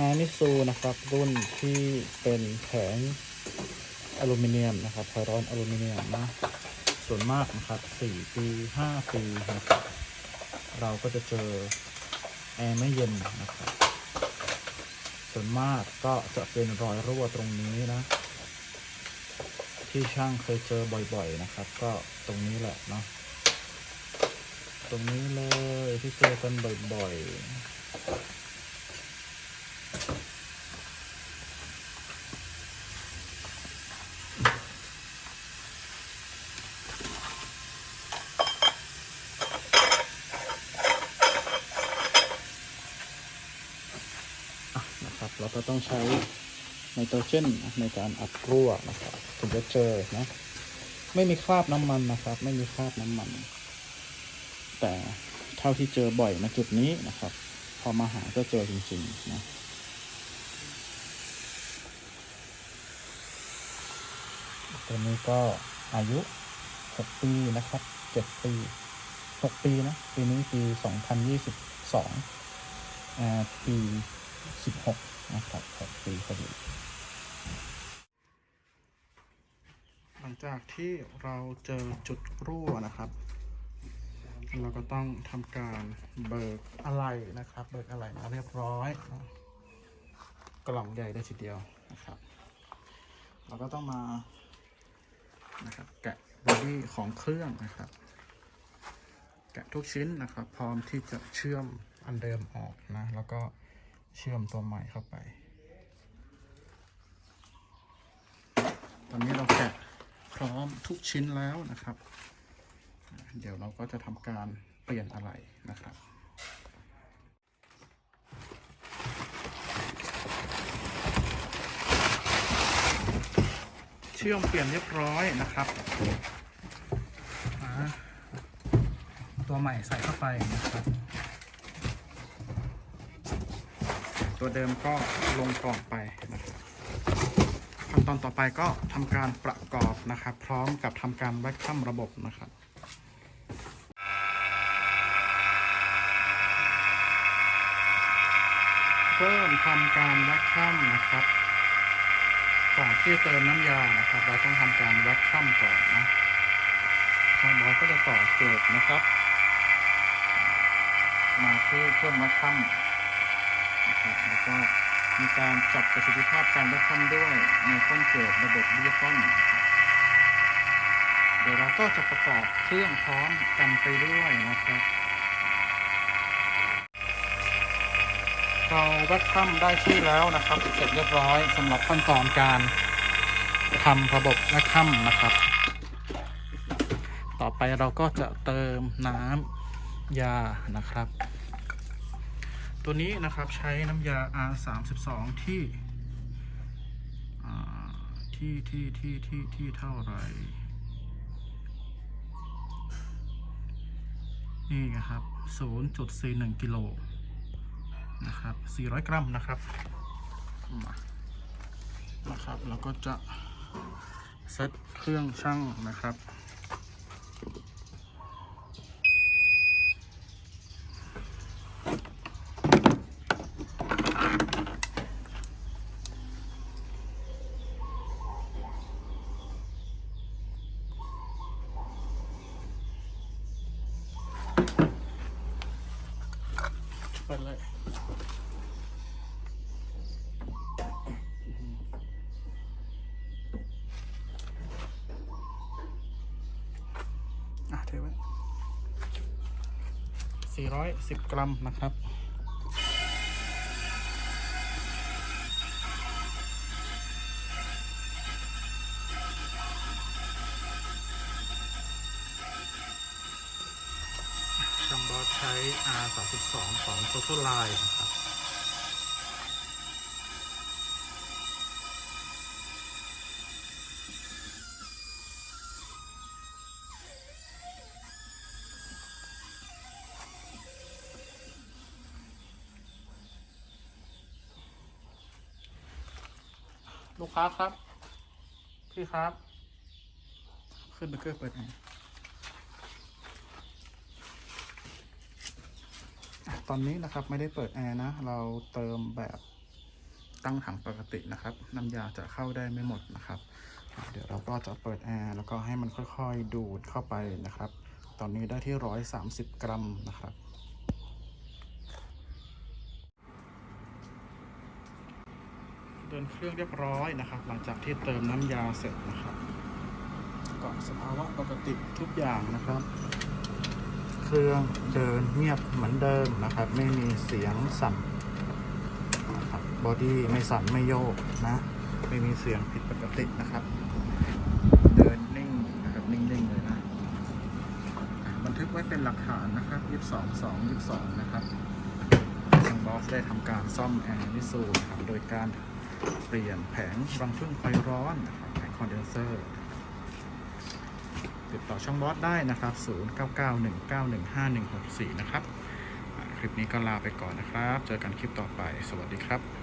อาร์มิซูนะครับ รุ่นที่เป็นแผงอลูมิเนียมนะครับไฟร้อนอลูมิเนียมนะ ส่วนมากนะครับ4ปี5ปีนะครับเราก็จะเจอแอร์ไม่เย็นนะครับ ส่วนมากก็จะเป็นรอยรั่วตรงนี้นะ ที่ช่างเคยเจอบ่อยๆนะครับ ก็ตรงนี้แหละเนาะตรงนี้เลยที่เจอกันบ่อยๆ นะครับ เราก็ต้องใช้ไนโตรเจนในการอัดรั่วนะครับถึงจะเจอนะ ไม่มีคราบน้ำมันนะครับ ไม่มีคราบน้ำมัน แต่เท่าที่เจอบ่อยนจุดนี้นะครับ พอมาหาก็เจอจริงๆนะตัวนี้ก็อายุ 6 ปีนะครับ 7 ปี 6 ปีนะ ปีนี้ปี 2022อ่าปี 16 นะครับ6ปีพอดีหลังจากที่เราเจอจุดรั่วนะครับ เราก็ต้องทำการเบิกอะไรนะครับ เบิกอะไรมาเรียบร้อยนะกล่องใหญ่ได้ทีเดียวนะครับ เราก็ต้องมานะครับแกะบอดี้ของเครื่องนะครับ แกะทุกชิ้นนะครับ พร้อมที่จะเชื่อมอันเดิมออกนะ แล้วก็ เชื่อมตัวใหม่เข้าไป ตอนนี้เราแกะพร้อมทุกชิ้นแล้วนะครับ เดี๋ยวเราก็จะทำการเปลี่ยนอะไรนะครับเชื่อมเปลี่ยนเรียบร้อยนะครับตัวใหม่ใส่เข้าไปนะครับ ตัวเดิมก็ลงกล่องไปนะครับขั้นตอนต่อไปก็ทำการประกอบนะครับ พร้อมกับทำการแวคคัมระบบนะครับเริ่มทำการแวคคัมนะครับก่อนที่จะเติมน้ำยานะครับ เราต้องทำการแวคคัมก่อนนะทางหมอก็จะต่อเกล็ดนะครับ มาที่เครื่องแวคคัม นะครับแล้วก็มีการจับประสิทธิภาพการแวคคัมด้วยในต้นเกล็ดระบบดิจิตอลนเดี๋ยวเราก็จะประกอบเครื่องพร้อมกันไปด้วยนะครับ เราแวคคัมได้ที่แล้วนะครับเสร็จเรียบร้อยสำหรับขั้นตอนการทำระบบแวคคัมนะครับ ต่อไปเราก็จะเติมน้ำยานะครับ ตัวนี้นะครับใช้น้ำยา R32 ที่อ่าที่ที่ที่ที่ที่เท่าไหร่นี่นะครับ 0.41กิโลนะครับ 400 กรัมนะครับนะครับ แล้วก็จะเซตเครื่องช่างนะครับ เปิดเลยอะเทไว้410 กรัมนะครับ ช่างบอสใช้ R32 ของ Total Line นะครับลูกค้าครับ พี่ครับ ขึ้นเบร์เกอร์เปิดแอร์อะ ตอนนี้นะครับไม่ได้เปิดแอร์นะ เราเติมแบบตั้งถังปกตินะครับ น้ำยาจะเข้าได้ไม่หมดนะครับ เดี๋ยวเราก็จะเปิดแอร์แล้วก็ให้มันค่อยๆดูดเข้าไปนะครับ ตอนนี้ได้ที่130กรัมนะครับเดินเครื่องเรียบร้อยนะครับ หลังจากที่เติมน้ำยาเสร็จนะครับก็สภาวะปกติทุกอย่างนะครับ เครื่องเดินเงียบเหมือนเดิมนะครับ ไม่มีเสียงสั่นนะครับบอดี้ไม่สั่นไม่โยกนะ ไม่มีเสียงผิดปกตินะครับ เดินนิ่งนะครับนิ่งๆเลยนะบันทึกไว้เป็นหลักฐานนะครับ 22 2 22 นะครับทางบอสได้ทำการซ่อมแอร์มิสูนะครับโดยการเปลี่ยนแผงรังพึ่งไฟร้อนนะครับแผงคอนเดนเซอร์ ติดต่อช่องบอสได้นะครับ 0991915164 นะครับ คลิปนี้ก็ลาไปก่อนนะครับ เจอกันคลิปต่อไป สวัสดีครับ